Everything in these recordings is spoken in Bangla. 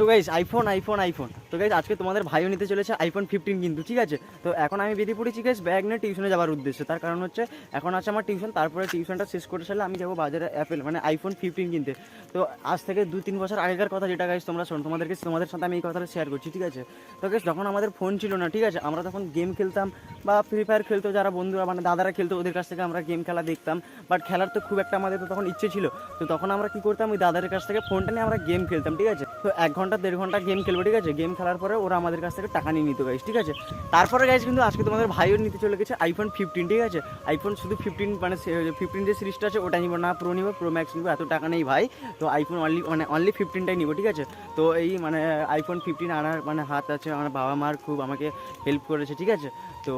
So guys iPhone iPhone iPhone তো গাইস আজকে তোমাদের ভাইও নিতে চলেছে আইফোন ফিফটিন কিন্তু, ঠিক আছে? তো এখন আমি বেরিয়ে পড়েছি গাইস ব্যাগ নিয়ে টিউশনে যাওয়ার উদ্দেশ্যে। তার কারণ হচ্ছে, এখন আছে আমার টিউশন তারপরে টিউশনটা শেষ করে সারলে আমি যাব বাজারে অ্যাপেল মানে আইফোন ফিফটিন কিনতে। তো আজ থেকে দু তিন বছর আগেকার কথা যেটা গাইস তোমরা শোনো, তোমাদেরকে, তোমাদের সাথে আমি এই কথাটা শেয়ার করছি, ঠিক আছে? তো গাইস যখন আমাদের ফোন ছিল না, ঠিক আছে? আমরা তখন গেম খেলতাম, বা ফ্রি ফায়ার খেলতো, যারা বন্ধুরা মানে দাদারা খেলতো, ওদের কাছ থেকে আমরা গেম খেলা দেখতাম। বাট খেলার তো খুব একটা আমাদের তো তখন ইচ্ছে ছিল। তো তখন আমরা কি করতাম, ওই দাদার কাছ থেকে ফোনটা নিয়ে আমরা গেম খেলতাম, ঠিক আছে? তো এক ঘণ্টা, দেড় ঘণ্টা গেম খেলব, ঠিক আছে? গেম খেলার পরে ওরা আমাদের কাছ থেকে টাকা নিয়ে নিত গাইস ঠিক আছে? তারপরে গাইস কিন্তু আজকে তোমাদের ভাইও নিতে চলে গেছে আইফোন ফিফটিন ঠিক আছে? আইফোন শুধু ফিফটিন মানে ফিফটিন যে সিরিজটা আছে, ওটা নিবো না প্রো নিবো প্রো ম্যাক্স নিবো, এত টাকা নেই ভাই। তো আইফোন অনলি মানে অনলি ফিফটিনটাই নিবো, ঠিক আছে? তো এই মানে আইফোন ফিফটিন আনার মানে হাত আছে, আমার বাবা মার খুব আমাকে হেল্প করেছে, ঠিক আছে? তো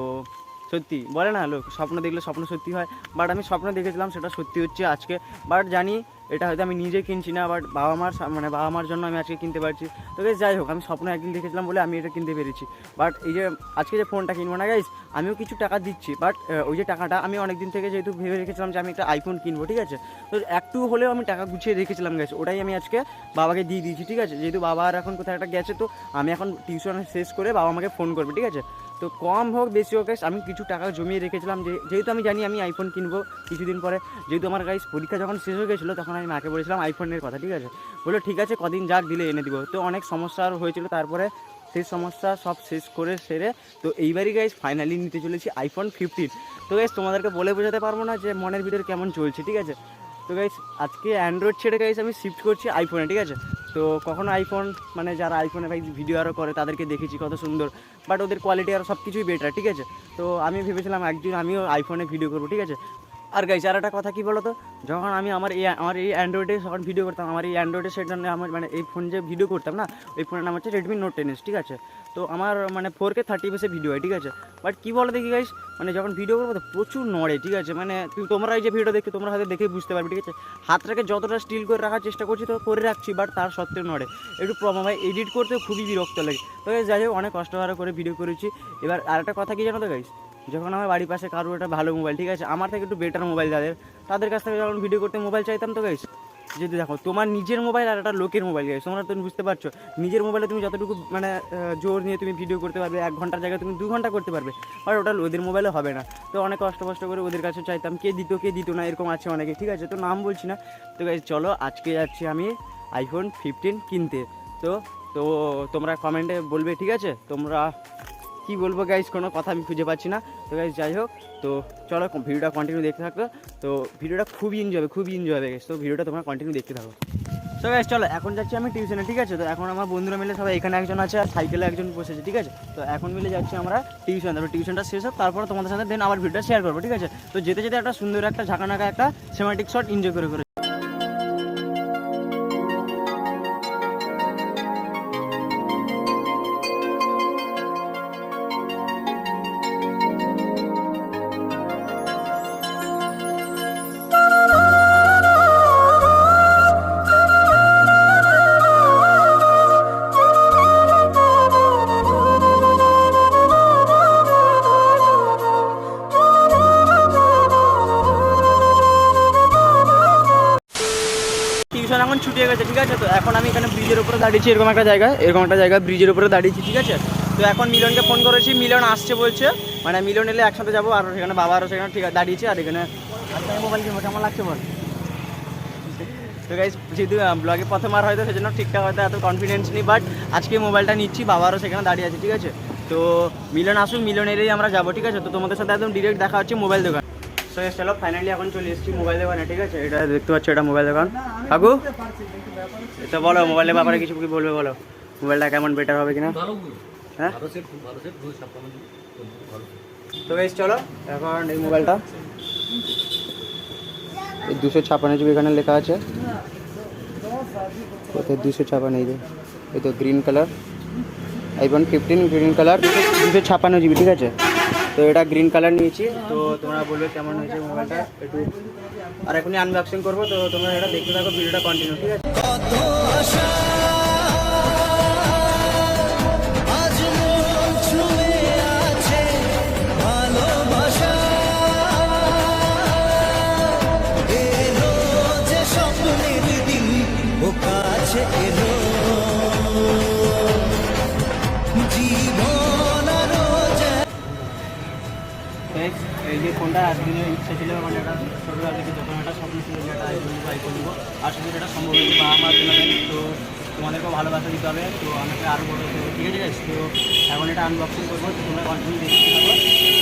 সত্যি। বলে না, লোক, স্বপ্ন দেখলে স্বপ্ন সত্যি হয় বাট আমি স্বপ্ন দেখেছিলাম সেটা সত্যি হচ্ছে আজকে। বাট জানি এটা হয়তো আমি নিজে কিনছি না বাট বাবা মার মানে বাবা মার জন্য আমি আজকে কিনতে পারছি। তো গাইজ যাই হোক, আমি স্বপ্ন একদিন দেখেছিলাম বলে আমি এটা কিনতে পেরেছি। বাট এই যে আজকে যে ফোনটা কিনবো না গাইজ আমিও কিছু টাকা দিচ্ছি বাট ওই যে টাকাটা আমি অনেক দিন থেকে যেহেতু ভেবে রেখেছিলাম যে আমি একটা আইফোন কিনবো, ঠিক আছে? তো একটু হলেও আমি টাকা গুছিয়ে রেখেছিলাম গেছে ওটাই আমি আজকে বাবাকে দিয়ে দিয়েছি, ঠিক আছে? যেহেতু বাবা আর এখন কোথাও একটা গেছে, তো আমি এখন টিউশন শেষ করে বাবা আমাকে ফোন করবে, ঠিক আছে? তো কম হোক বেশি হোক আমি কিছু টাকা জমিয়ে রেখেছিলাম। যেহেতু আমি জানি আমি আইফোন কিনবো কিছুদিন পরে, যেহেতু আমার গাইস পরীক্ষা যখন শেষ হয়ে গেছিল, তখন আমি মাকে বলেছিলাম আইফোনের কথা, ঠিক আছে? বলল, ঠিক আছে, কদিন যাক দিলে এনে দিব। তো অনেক সমস্যা হয়েছিল, তারপরে সেই সমস্যা সব শেষ করে সেরে, তো এইবারই গাইজ ফাইনালি নিতে চলেছি আইফোন ফিফটিন তো গাইস তোমাদেরকে বলে বোঝাতে পারব না যে, মনের ভিতরে কেমন চলছে, ঠিক আছে? তো গাইস আজকে অ্যান্ড্রয়েড ছেড়ে গাইস আমি শিফট করছি আইফোনে ঠিক আছে? তো কখনো আইফোন মানে যারা আইফোনে ভাই ভিডিও আরও করে, তাদেরকে দেখেছি কত সুন্দর। বাট ওদের কোয়ালিটি আরও সব কিছুই বেটার ঠিক আছে? তো আমি ভেবেছিলাম একদিন আমিও আইফোনে ভিডিও করব, ঠিক আছে? আর গাইস আর একটা কথা কি বলো তো যখন আমি আমার এই আমার এই অ্যান্ড্রয়েডে যখন ভিডিও করতাম, আমার এই অ্যান্ড্রয়েডে সেটা আমার মানে এই ফোন যে ভিডিও করতাম না, ওই ফোনের নাম হচ্ছে রেডমি নোট টেন এস ঠিক আছে? তো আমার মানে ফোর কে থার্টি এসে ভিডিও হয়, ঠিক আছে? বাট কী বলো দেখি গাইস মানে যখন ভিডিও করব তো প্রচুর নড়ে, ঠিক আছে? মানে তুমি তোমরা এই যে ভিডিও দেখছ, তোমরা হয়তো দেখেই বুঝতে পারবে, ঠিক আছে? হাতটাকে যতটা স্টিল করে রাখার চেষ্টা করছি তো করে রাখছি বাট তার সত্ত্বেও নড়ে। একটু প্রবলেম হয় এডিট করতে খুবই বিরক্ত লাগে। তো যাই হোক, অনেক কষ্ট করে ভিডিও করেছি। এবার আরেকটা কথা কি জানো তো গাইস যখন আমার বাড়ির পাশে কারও একটা ভালো মোবাইল ঠিক আছে? আমার থেকে একটু বেটার মোবাইল যাদের তাদের কাছ থেকে যখন ভিডিও করতে মোবাইল চাইতাম তো গাইস যদি দেখো, তোমার নিজের মোবাইল আর একটা লোকের মোবাইল গাইস তোমরা তুমি বুঝতে পারছ, নিজের মোবাইলে তুমি যতটুকু মানে জোর নিয়ে তুমি ভিডিও করতে পারবে, এক ঘণ্টার জায়গায় তুমি দু ঘণ্টা করতে পারবে আর ওটা ওদের মোবাইলে হবে না। তো অনেক কষ্ট কষ্ট করে ওদের কাছে চাইতাম, কে দিত কে দিত না, এরকম আছে অনেকে, ঠিক আছে? তো নাম বলছি না। তো গাইস চলো, আজকে যাচ্ছি আমি আইফোন ফিফটিন কিনতে। তো তো তোমরা কমেন্টে বলবে, ঠিক আছে? তোমরা কি বলব গাইজ কোনো কথা আমি খুঁজে পাচ্ছি না। তো গাইজ যাই হোক, তো চলো ভিডিওটা কন্টিনিউ দেখতে থাকো। তো ভিডিওটা খুবই এনজয় হবে, খুবই এনজয় হবে guys। তো ভিডিওটা তোমরা কন্টিনিউ দেখতে থাকো। তো গাইজ চলো, এখন যাচ্ছি আমি টিউশনে ঠিক আছে? তো এখন আমার বন্ধুরা মিলে সবাই এখানে একজন আছে আর সাইকেলে একজন বসেছে, ঠিক আছে? তো এখন মিলে যাচ্ছি আমরা টিউশন তারপর টিউশনটা শেষ হোক, তারপর তোমাদের সাথে দেন আবার ভিডিওটা শেয়ার করব, ঠিক আছে? তো যেতে যেতে একটা সুন্দর একটা ঝাঁকানাকা একটা সিনেমাটিক শট এনজয় করে করে এখন ছুটে গেছে ঠিক আছে? তো এখন আমি এখানে ব্রিজের উপরে দাঁড়িয়েছি এরকম একটা জায়গায় এরকম একটা জায়গায় ব্রিজের উপরে দাঁড়িয়েছি ঠিক আছে? তো এখন মিলনকে ফোন করেছি মিলন আসছে বলছে মানে মিলন এলে একসাথে যাব আর সেখানে বাবা আরও সেখানে ঠিক আছে দাঁড়িয়েছে আর এখানে মোবাইল কিনবো কেমন লাগছে বল? তো গাইজ যেহেতু ব্লগে প্রথম আর হয়তো সেজন্য ঠিকঠাক হয়তো এত কনফিডেন্স নেই বাট আজকে মোবাইলটা নিচ্ছি বাবারও সেখানে দাঁড়িয়ে আছে ঠিক আছে? তো মিলন আসুক মিলন এলেই আমরা যাব ঠিক আছে? তো তোমাদের সাথে একদম ডিরেক্ট দেখা হচ্ছে মোবাইল দোকান। সো চলো ফাইনালি এখন চলে এসেছি মোবাইল দোকানে ঠিক আছে? এটা দেখতে পাচ্ছ এটা মোবাইল দোকান। কাকু তো বলো মোবাইলের ব্যাপারে কিছু কি বলবে বলো? মোবাইলটা কেমন বেটার হবে কিনা? হ্যাঁ? তো গাইজ চলো এখন এই মোবাইলটা এই দুশো ছাপান্ন জিবি এখানে লেখা আছে। কোথায় দুশো ছাপান্ন এই এই তো green colour iPhone fifteen green colour দুশো ছাপান্ন জিবি ঠিক আছে? তো এটা গ্রিন কালার নিয়েছি। তো তোমরা বলবে কেমন হয়েছে মোবাইলটা? একটু আর এখনই আনবক্সিং করব, তো তোমরা এটা দেখতে থাকো, ভিডিওটা কন্টিনিউ ঠিক আছে? আইফোনটা একদিনের ইচ্ছা ছিল মানে একটা ছোটোবেলা থেকে যখন একটা স্বপ্ন ছিল যে একটা আইফোন আইফোন নিবো আর শুধু এটা সম্ভব হয়েছে বা আমার তো তোমাদেরকেও ভালোবাসা দিতে হবে। তো আমাকে আরও বড় ঠিক আছে তো এখন এটা আনবক্সিং করব তোমরা কন্টিনিউ দেখতে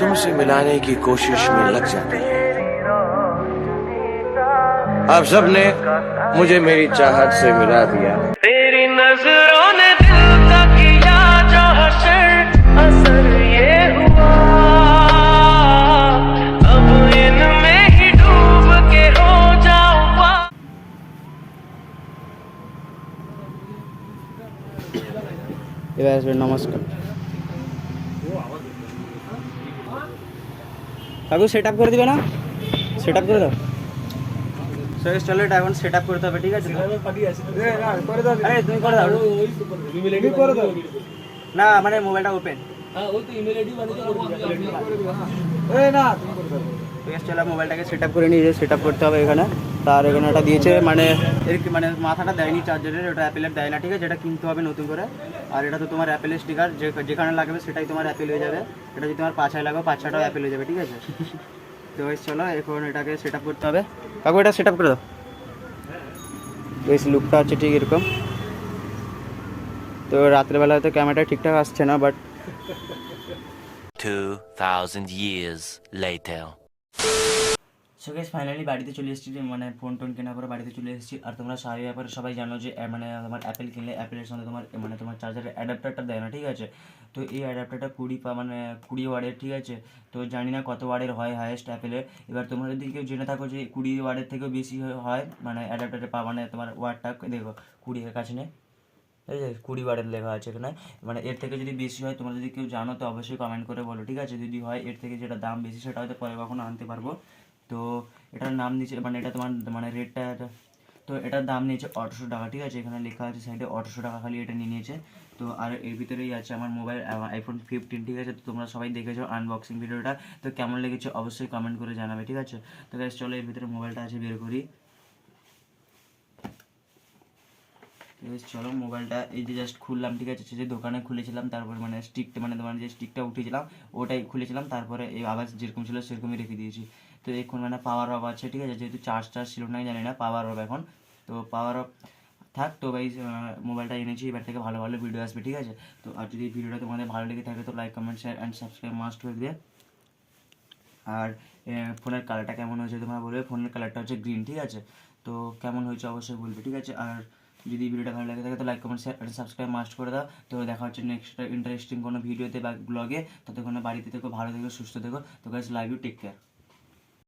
तुमसे मिलाने की कोशिश में लग जाती है आप सबने मुझे मेरी चाहत से मिला दिया तेरी नजरों ने दिल का किया जो हशर असर ये हुआ अब इनमें ही डूब के हो जाऊंगा এবার আসবে নমস্কার কাকু সেট আপ করে দিবে না? সেট আপ করে দাও। Guys, চলো এটা এখন সেট আপ করতে হবে ঠিক আছে? আরে তুমি করে দাও। না মানে মোবাইলটা ওপেন ঠিক আছে মোবাইলটাকে সেট আপ করে নিয়ে সেট আপ করতে হবে এখানে। এখানে দিয়েছে মানে এর মানে মাথাটা দেয়নি চার্জারের অ্যাপেলের দেয় না, ঠিক আছে? এটা কিনতে হবে নতুন করে। আর এটা তো তোমার অ্যাপেলের স্টিকার যেখানে লাগবে সেটাই তোমার অ্যাপেল হয়ে যাবে। এটা যদি তোমার অ্যাপেল হয়ে যাবে, ঠিক আছে? তো চলো, এখন এটাকে সেট আপ করতে হবে। কাকু, এটা সেট আপ করে দাও। বেশ লুকটা হচ্ছে ঠিক এরকম। তো রাত্রেবেলা হয়তো ক্যামেরাটা ঠিকঠাক আসছে না but 2,000 years later. So guess finally বাড়িতে চলে এসেছি মানে ফোন টোন কেনার পরে বাড়িতে চলে এসেছি। আর তোমরা সবাই ব্যাপারে সবাই জানো যে মানে তোমার অ্যাপেল কিনলে অ্যাপেলের সঙ্গে তোমার মানে তোমার চার্জারের অ্যাডাপ্টারটা দেয় না ঠিক আছে? তো এই অ্যাডাপ্টারটা কুড়ি পা মানে কুড়ি ওয়ার্ডের ঠিক আছে? তো জানি না কত ওয়ার্ডের হয় হায়েস্ট অ্যাপেলে এবার তোমরা যদি কেউ জেনে থাকো যে কুড়ি ওয়ার্ডের থেকেও বেশি হয়- মানে অ্যাডাপ্টারের পা মানে তোমার ওয়ার্ডটা দেখো কুড়ি এর কাছে নেই। এই আছে কুড়ি বারের লেখা আছে এখানে মানে এর থেকে যদি বেশি হয়, তোমরা যদি কেউ জানো, তো অবশ্যই কমেন্ট করে বলো, ঠিক আছে? যদি হয়, এর থেকে যেটা দাম বেশি, সেটা হয়তো পরে কখনো আনতে পারব। তো এটার নাম দিয়েছে মানে এটা তোমার মানে রেটটা তো এটার দাম নিয়েছে আটশো টাকা, ঠিক আছে? এখানে লেখা আছে সাইডে আটশো টাকা খালি এটা নিয়ে নিয়েছে। তো আর এর ভিতরেই আছে আমার মোবাইল আইফোন ফিফটিন ঠিক আছে? তো তোমরা সবাই দেখেছ আনবক্সিং ভিডিওটা তো কেমন লেগেছে, অবশ্যই কমেন্ট করে জানাবে, ঠিক আছে? তো চলো এর ভিতরে মোবাইলটা আছে, বের করি। এবার চলো মোবাইলটা এই যে জাস্ট খুললাম, ঠিক আছে? সে যে দোকানে খুলেছিলাম, তারপর মানে স্টিকটা মানে তোমার যে স্টিকটা উঠেছিলাম ওটাই খুলেছিলাম, তারপরে এই আবার যেরকম ছিল সেরকমই রেখে দিয়েছি। তো এখন মানে পাওয়ার অফ আছে, ঠিক আছে? যেহেতু চার্জ টার্জ ছিল না জানি না পাওয়ার অফ এখন। তো পাওয়ার অফ থাক, তো ভাই মোবাইলটা এনেছি, এবার থেকে ভালো ভালো ভিডিও আসবে, ঠিক আছে? তো আর যদি ভিডিওটা তোমাদের ভালো লেগে থাকে, তো like comment share and subscribe must করে দিয়ে আর ফোনের কালারটা কেমন হয়েছে তোমরা বলবে? ফোনের কালারটা হচ্ছে গ্রিন ঠিক আছে? তো কেমন হয়েছে অবশ্যই বলবে, ঠিক আছে? আর যদি ভিডিওটা ভালো লাগে থাকে, তো like comment share subscribe must করে দাও। তো দেখা হচ্ছে নেক্সট ইন্টারেস্টিং কোনো ভিডিওতে বা ব্লগে ততক্ষণে বাড়িতে থেকো, ভালো থেকো, সুস্থ থেকো। তো গাছ লাইভ ইউ টেক কেয়ার